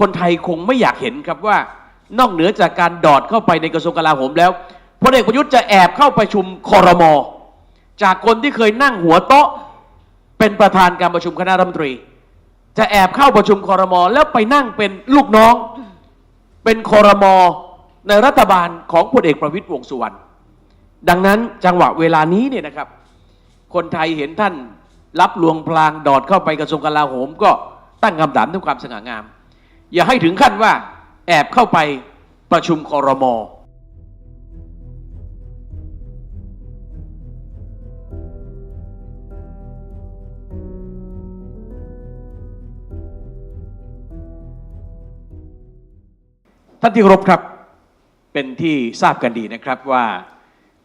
คนไทยคงไม่อยากเห็นครับว่านอกเหนือจากการดอดเข้าไปในกระทรวงกลาโหมแล้วพลเอกประยุทธ์จะแอบเข้าประชุมคอรมอจากคนที่เคยนั่งหัวโต๊ะ เป็นประธานการประชุมคณะรัฐมนตรี จะแอบเข้าประชุมคอรมอแล้วไปนั่งเป็นลูกน้อง เป็นคอรมอในรัฐบาลของพลเอกประวิตยวงษ์สุวรรณดังนั้นจังหวะเวลานี้เนี่ยนะครับ คนไทยเห็นท่านรับลวงพลางดอดเข้าไปกระทรวงกลาโหม ก็ตั้งคำถามถึงความสง่างาม อย่าให้ถึงขั้นว่าแอบเข้าไปประชุมคอรมอท่านที่เคารพครับ เป็นที่ทราบกันดีนะครับว่า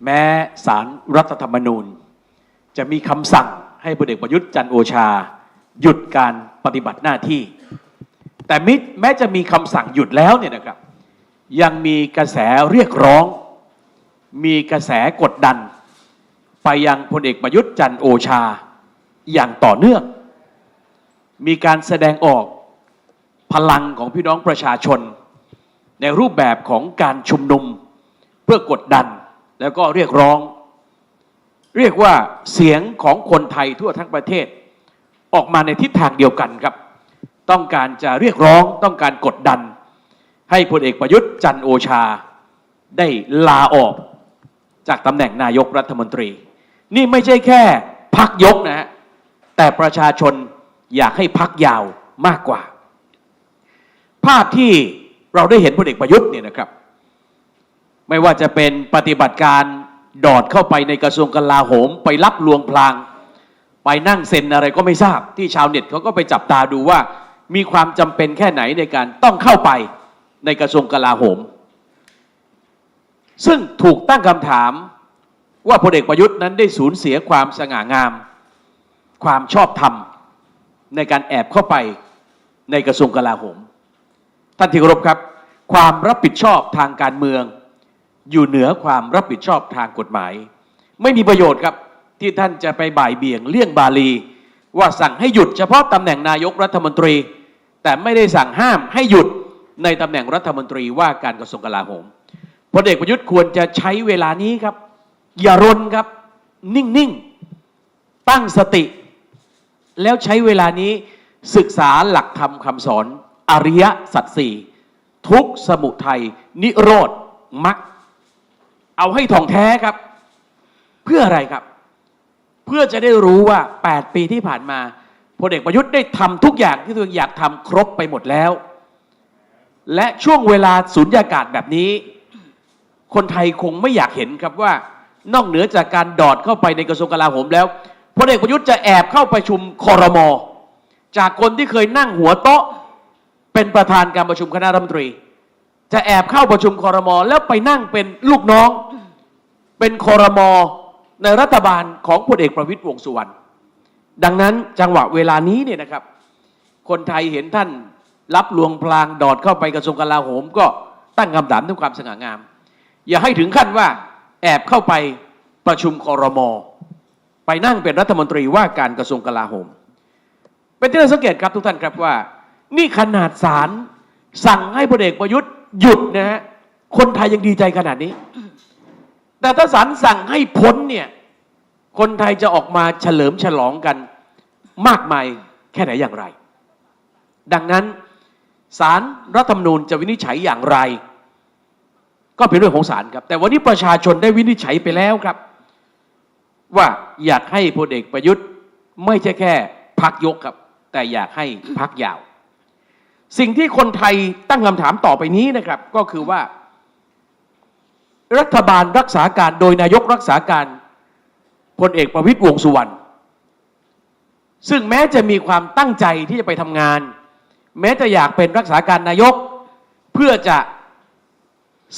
แม้สารรัฐธรรมนูญ จะมีคำสั่งให้พลเอกประยุทธ์จันโอชา หยุดการปฏิบัติหน้าที่ แต่มิแม้จะมีคำสั่งหยุดแล้วเนี่ยนะครับ ยังมีกระแสเรียกร้อง มีกระแสกดดัน ไปยังพลเอกประยุทธ์จันทร์โอชา อย่างต่อเนื่อง มีการแสดงออกพลังของพี่น้องประชาชน ในรูปแบบของการชุมนุม เพื่อกดดันแล้วก็เรียกร้อง เรียกว่าเสียงของคนไทยทั่วทั้งประเทศ ออกมาในทิศทางเดียวกันครับ ต้องการจะเรียกร้องต้องการกดดัน ให้พลเอกประยุทธ์จันโอชา ได้ลาออกจากตำแหน่งนายกรัฐมนตรี นี่ไม่ใช่แค่พักยกนะฮะแต่ประชาชนอยากให้พักยาวมากกว่า ภาพที่เราได้เห็นพลเอกประยุทธ์เนี่ยนะครับ ไม่ว่าจะเป็นปฏิบัติการดอดเข้าไปในกระทรวงกลาโหม ไปรับลวงพลาง ไปนั่งเซ็นอะไรก็ไม่ทราบที่ชาวเน็ตเขาก็ไปจับตาดูว่า มีความจำเป็นแค่ไหนในการต้องเข้าไปในกระทรวงกลาโหม ซึ่งถูกตั้งคำถามว่าพลเอกประยุทธ์นั้นได้สูญเสียความสง่างาม ความชอบธรรม ในการแอบเข้าไปในกระทรวงกลาโหม ท่านที่เคารพครับ ความรับผิดชอบทางการเมือง อยู่เหนือความรับผิดชอบทางกฎหมาย ไม่มีประโยชน์ครับที่ท่านจะไปบ่ายเบี่ยงเลี่ยงบาลี ว่าสั่งให้หยุดเฉพาะตำแหน่งนายกรัฐมนตรี แต่ไม่ได้สั่งห้ามให้หยุดในตำแหน่งรัฐมนตรีว่าการกระทรวงกลาโหมพลเอกประยุทธ์ควรจะใช้เวลานี้ครับ อย่ารนครับ นิ่ง ๆ ตั้งสติ แล้วใช้เวลานี้ศึกษาหลักธรรมคำสอน อริยสัจสี่ทุกสมุทัย นิโรธมรรคเอาให้ท่องแท้ครับ เพื่ออะไรครับ เพื่อจะได้รู้ว่า 8 ปีที่ผ่านมา พลเอกประยุทธ์ได้ทำทุกอย่างที่ตัวเองอยากทำครบไปหมดแล้ว และช่วงเวลาสุญญากาศแบบนี้ คนไทยคงไม่อยากเห็นครับว่านอกเหนือจากการดอดเข้าไปในกระทรวงกลาโหมแล้วพลเอกประยุทธ์จะแอบเข้าประชุมคอรมอจากคนที่เคยนั่งหัวโต๊ะ เป็นประธานการประชุมคณะรัฐมนตรี จะแอบเข้าประชุมคอรมอแล้วไปนั่งเป็นลูกน้อง เป็นคอรมอในรัฐบาลของพลเอกประวิตยวงสุวรรณ ดังนั้นจังหวะเวลานี้เนี่ยนะครับ คนไทยเห็นท่านรับลวงพลางดอดเข้าไปกระทรวงกลาโหม ก็ตั้งคำถามถึงความสง่างาม อย่าให้ถึงขั้นว่าแอบเข้าไปประชุมคอรมอไปนั่งเป็นรัฐมนตรีว่าการกระทรวงกลาโหม เป็นที่น่าสังเกตครับทุกท่านครับว่า นี่ขนาดศาลสั่งให้พลเอกประยุทธ์หยุดนะฮะคนไทยยังดีใจขนาดนี้ แต่ถ้าศาลสั่งให้พ้นเนี่ย คนไทยจะออกมาเฉลิมฉลองกันมากมายแค่ไหนอย่างไร ดังนั้นศาลรรัฐธรรมนูญจะวินิจฉัยอย่างไร ก็เป็นเรื่องของศาลครับ แต่วันนี้ประชาชนได้วินิจฉัยไปแล้วครับ ว่าอยากให้พลเอกประยุทธ์ไม่ใช่แค่พักยกครับ แต่อยากให้พักยาว สิ่งที่คนไทยตั้งคำถามต่อไปนี้นะครับ ก็คือว่า รัฐบาลรักษาการโดยนายกรักษาการ พลเอกประวิตยวงสุวรรณซึ่งแม้จะมีความตั้งใจที่จะไปทำงาน แม้จะอยากเป็นรักษาการนายก เพื่อจะ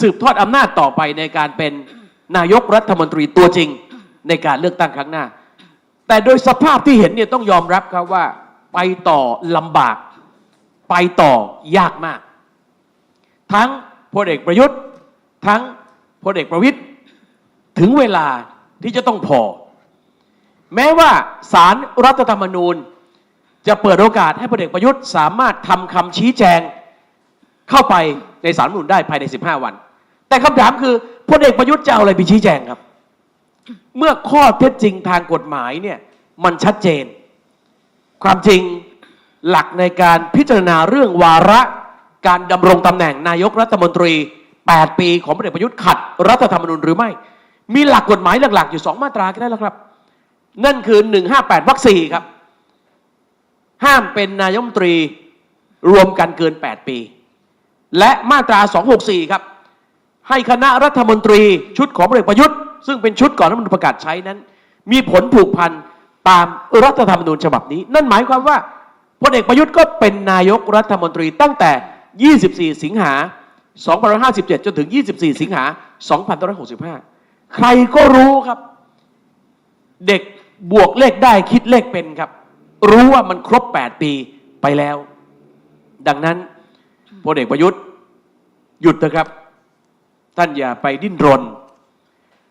สืบทอดอำนาจต่อไปในการเป็นนายกรัฐมนตรีตัวจริงในการเลือกตั้งครั้งหน้า แต่โดยสภาพที่เห็นเนี่ยต้องยอมรับครับว่าไปต่อลำบาก ไปต่อยากมาก ทั้งพลเอกประยุทธ์ ทั้งพลเอกประวิทย์ถึงเวลาที่จะต้องพอ แม้ว่าสารรัฐธรรมนูญ จะเปิดโอกาสให้พลเอกประยุทธ์สามารถทำคำชี้แจงเข้าไปในสารรัฐมนูญได้ภายใน 15 วัน แต่คำถามคือพลเอกประยุทธ์จะเอาอะไรไปชี้แจงครับ เมื่อข้อเท็จจริงทางกฎหมายเนี่ยมันชัดเจน ความจริงหลักในการพิจารณาเรื่องวาระการดำรงตำแหน่งนายกรัฐมนตรี 8 ปีของพลเอกประยุทธ์ขัดรัฐธรรมนูญหรือไม่ มีหลักกฎหมายหลักๆ อยู่ 2 มาตราแค่นั้นแหละครับ นั่นคือ 158วรรคสี่ครับ ห้ามเป็นนายกรัฐมนตรีรวมกันเกิน 8 ปี และมาตรา 264 ครับ ให้คณะรัฐมนตรีชุดของพลเอกประยุทธ์ ซึ่งเป็นชุดก่อนรัฐธรรมนูญประกาศใช้นั้น มีผลผูกพันตามรัฐธรรมนูญฉบับนี้ นั่นหมายความว่าพลเอกประยุทธ์ก็เป็นนายกรัฐมนตรีตั้งแต่ 24 สิงหา2557 จนถึง 24 สิงหา2565 ใครก็รู้ครับ เด็ก บวกเลขได้คิดเลขเป็นครับ รู้ว่ามันครบ 8 ปีไปแล้ว ดังนั้นพลเอกประยุทธ์ หยุดนะครับ ท่านอย่าไปดิ้นรน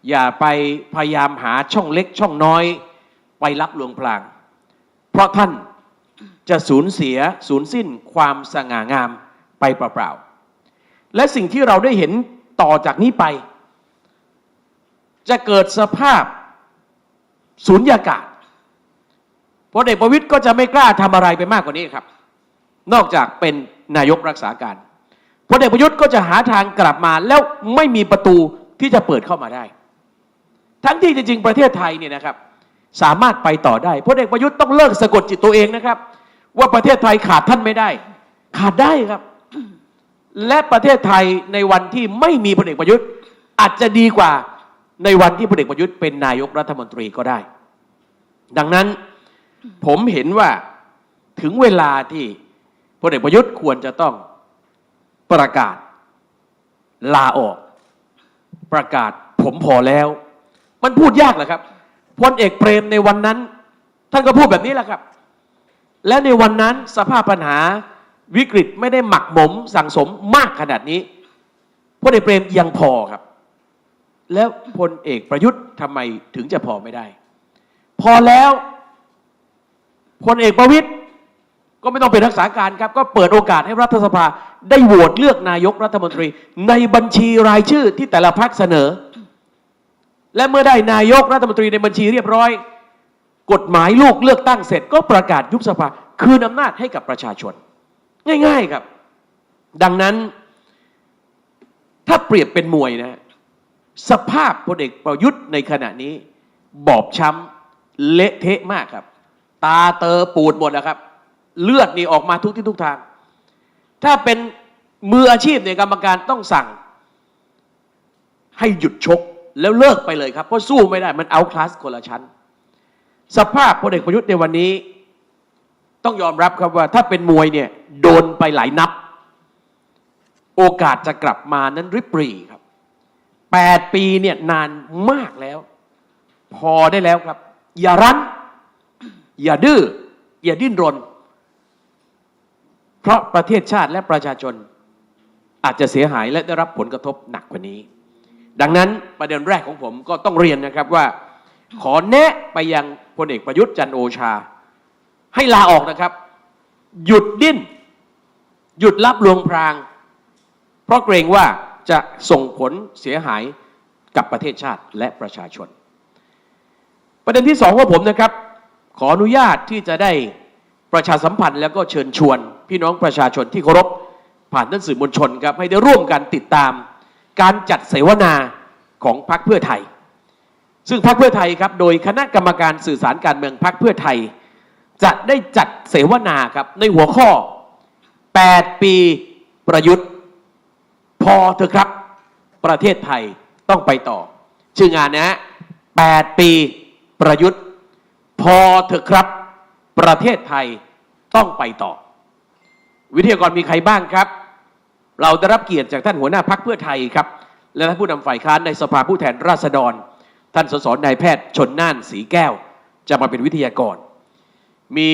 อย่าไปพยายามหาช่องเล็กช่องน้อย ไปรับลวงพลาง เพราะท่านจะสูญเสียสูญสิ้นความสง่างามไปเปล่าๆและสิ่งที่เราได้เห็นต่อจากนี้ไป จะเกิดสภาพ สูญญากาศพลเอกประวิตยก็จะไม่กล้าทำอะไรไปมากกว่านี้ครับ นอกจากเป็นนายกรักษาการพลเอกประยุทธ์ก็จะหาทางกลับมาแล้วไม่มีประตูที่จะเปิดเข้ามาได้ ทั้งที่จริงๆประเทศไทยเนี่ยนะครับ สามารถไปต่อได้พลเอกประยุทธ์ต้องเลิกสะกดจิตตัวเองนะครับ ว่าประเทศไทยขาดท่านไม่ได้ ขาดได้ครับ และประเทศไทยในวันที่ไม่มีพลเอกประยุทธ์อาจจะดีกว่า ในวันที่พลเอกประยุทธ์เป็นนายกรัฐมนตรีก็ได้ ดังนั้นผมเห็นว่าถึงเวลาที่พลเอกประยุทธ์ควรจะต้องประกาศลาออก ประกาศผมพอแล้ว มันพูดยากเหรอครับพลเอกเปรมในวันนั้น ท่านก็พูดแบบนี้แหละครับ และในวันนั้นสภาพปัญหาวิกฤตไม่ได้หมักหมมสั่งสมมากขนาดนี้พลเอกเปรมยังพอครับ แล้วพลเอกประยุทธ์ทำไมถึงจะพอไม่ได้ พอแล้วพลเอกประวิตยก็ไม่ต้องเป็นรักษาการครับ ก็เปิดโอกาสให้รัฐสภา ได้โหวตเลือกนายกรัฐมนตรี ในบัญชีรายชื่อที่แต่ละพรรคเสนอ และเมื่อได้นายกรัฐมนตรีในบัญชีเรียบร้อย กฎหมายลูกเลือกตั้งเสร็จ ก็ประกาศยุบสภา คืนอำนาจให้กับประชาชน ง่าย ๆครับ ดังนั้น ถ้าเปรียบเป็นมวยนะ สภาพพลเอกประยุทธ์ในขณะนี้ บอบช้ำเละเทะมากครับ ตาเตอปูดหมดแล้วครับ เลือดนี่ออกมาทุกที่ทุกทาง ถ้าเป็นมืออาชีพในยกรรมการต้องสั่ง ให้หยุดชกแล้วเลิกไปเลยครับ เพราะสู้ไม่ได้มันเอาคลาสคนละชั้น สภาพพลเอกประยุทธ์ในวันนี้ ต้องยอมรับครับว่า ถ้าเป็นมวยเนี่ย โดนไปหลายนับ โอกาสจะกลับมานั้นริบหรี่ครับ แปดปีเนี่ยนานมากแล้ว พอได้แล้วครับ อย่ารั้น อย่าดื้อ อย่าดิ้นรน เพราะประเทศชาติและประชาชน อาจจะเสียหายและได้รับผลกระทบหนักกว่านี้ ดังนั้นประเด็นแรกของผมก็ต้องเรียนนะครับว่า ขอแนะไปยังพลเอกประยุทธ์จันโอชา ให้ลาออกนะครับ หยุดดิ้น หยุดรับลวงพราง เพราะเกรงว่า จะส่งผลเสียหายกับประเทศชาติและประชาชน ประเด็นที่สองของผมนะครับ ขออนุญาตที่จะได้ประชาสัมพันธ์แล้วก็เชิญชวน พี่น้องประชาชนที่เคารพผ่านท่านสื่อมวลชนครับให้ได้ร่วมกันติดตาม การจัดเสวนาของพรรคเพื่อไทย ซึ่งพรรคเพื่อไทยครับโดยคณะกรรมการสื่อสารการเมืองพรรคเพื่อไทย จะได้จัดเสวนาครับในหัวข้อ 8 ปีประยุทธ์ พอเถอะครับ ประเทศไทยต้องไปต่อ ชื่องานนะฮะ8ปีประยุทธ์ พอเถอะครับ ประเทศไทยต้องไปต่อ วิทยากรมีใครบ้างครับ เราได้รับเกียรติจากท่านหัวหน้าพักเพื่อไทยครับ และท่านผู้นำฝ่ายค้านในสภาผู้แทนราษฎร ท่านสสนายแพทย์ชนน่านสีแก้ว จะมาเป็นวิทยากร มี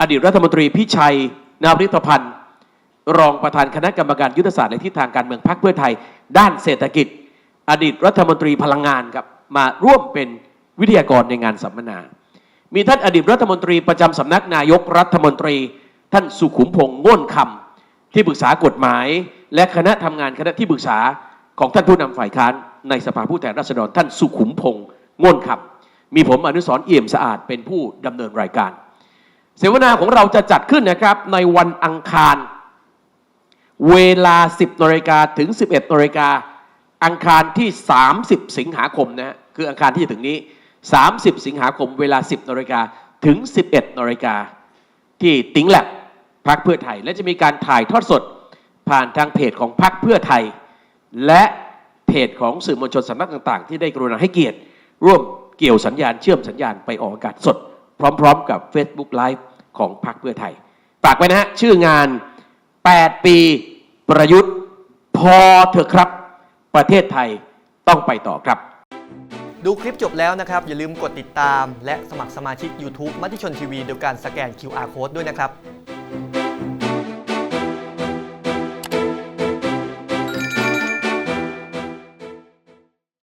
อดีตรัฐมนตรีพิชัย นาริธพันธ์ รองประธานคณะกรรมการยุทธศาสตร์และทิศทางการเมืองพรรคเพื่อไทย ด้านเศรษฐกิจ อดีตรัฐมนตรีพลังงานครับมาร่วมเป็นวิทยากรในงานสัมมนา มีท่านอดีตรัฐมนตรีประจำสำนักนายกรัฐมนตรี ท่านสุขุมพงษ์ง่วนคที่ปรึกษากฎหมาย และคณะทำงานคณะที่ปรึกษาของท่านผู้นำฝ่ายค้านในสภาผู้แทนราษฎร ท่านสุขุมพงษ์ง่นครับมีผมอนุสรเอี่ยมสะอาดเป็นผู้ดำเนินรายการ เสวนาของเราจะจัดขึ้นนะครับในวันอังคาร เวลา 10นาฬิกาถึง 11นาฬิกาอังคารที่ 30 สิงหาคมนะคืออังคารที่จะถึงนี้ 30 สิงหาคม เวลา 10นาฬิกาถึง 11นาฬิกาที่ติ้งแลบพักเพื่อไทย และจะมีการถ่ายทอดสดผ่านทางเพจของพักเพื่อไทย และเพจของสื่อมวลชนสำนักต่าง ๆ ที่ได้กรุณาให้เกียรติ ร่วมเกี่ยวสัญญาณเชื่อมสัญญาณไปออกอากาศสด พร้อม ๆ กับ Facebook Live ของพักเพื่อไทยฝากไว้นะฮะชื่องาน 8 ปีประยุทธ์ พอเถอะครับ ประเทศไทยต้องไปต่อครับ ดูคลิปจบแล้วนะครับ อย่าลืมกดติดตาม และสมัครสมาชิก YouTube มติชนทีวีโดยการสแกน QR Code ด้วยนะครับ